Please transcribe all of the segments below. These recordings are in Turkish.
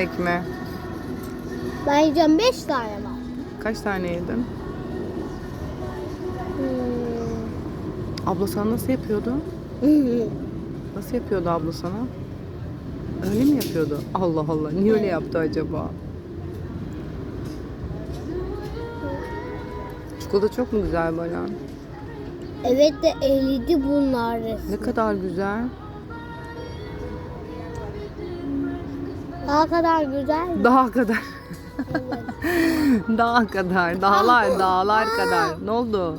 Ekme. Ben yiyeceğim 5 tane var. Kaç tane yedin? Hmm. Abla sana nasıl yapıyordu? Nasıl yapıyordu abla sana? Öyle mi yapıyordu? Allah Allah. Niye öyle yaptı acaba? Çikolata çok mu güzel Baran? evet de eridi bunlar Ne resmen. kadar güzel. Daha kadar güzel? Daha kadar. Daha kadar. Dağlar, dağlar kadar. Ne oldu?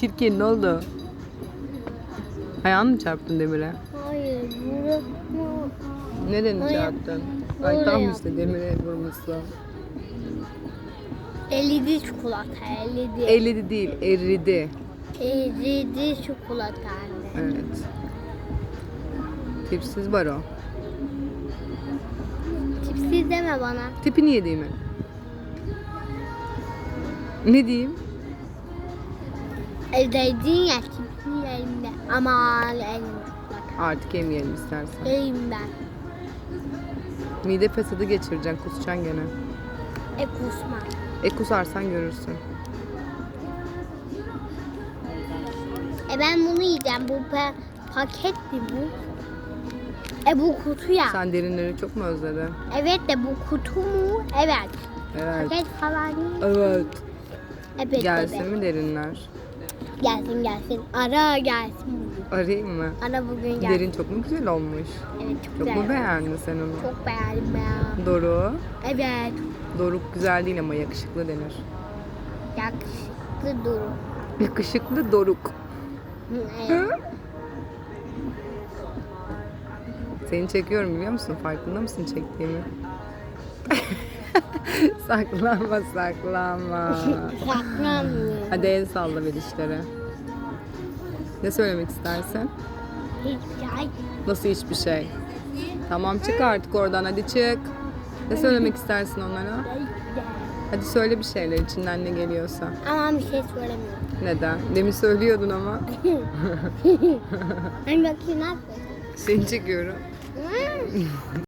Çirkin ne oldu? Ayağını mı çarptın demire? Hayır, burası Nereni Oraya- çarptın? Ay tam yaptım. işte demire vurmuşsun. eridi çikolata, eridi. Eridi değil, eridi. eridi çikolata anne. Evet. Tipsiz baro. Tipsiz deme bana. Tipi niye değil mi? Ne diyeyim? Evdeydin ya tipsiz elimde. Aman elim çikolata. Artık yemeyelim istersen. Elimden. Mide fesadı geçireceksin, kusacaksın gene. E kusma. E kusarsan görürsün. E ben bunu yiyeceğim. Bu pa- paketti bu. E bu kutu ya. Sen derinleri çok mu özledin? Evet de bu kutu mu? Evet. Evet. Paket falan değil. Evet. Evet. Gelsin evet. mi derinler? Gelsin gelsin. Ara gelsin. Arayayım mı? Ara bugün gelsin. Derin çok mu güzel olmuş? Evet çok, Çok güzel. mu beğendin sen onu? Çok beğendim ben. Doru. Evet. Doruk güzel değil ama yakışıklı denir. Yakışıklı duru. Yakışıklı Doruk. Evet. Seni çekiyorum biliyor musun? Farkında mısın çektiğimi? saklanma saklanma. Saklanmıyor. Hadi el salla verişlere. Ne söylemek istersin? Hiç şey. Nasıl hiçbir şey? Tamam çık artık oradan hadi çık. Ne söylemek istersin onlara? Hadi söyle bir şeyler içinden ne geliyorsa. Ama bir şey söylemiyorum. Neden? Demin söylüyordun ama. Hani bakayım ne yapıyorsun? Seni çekiyorum. Hmm.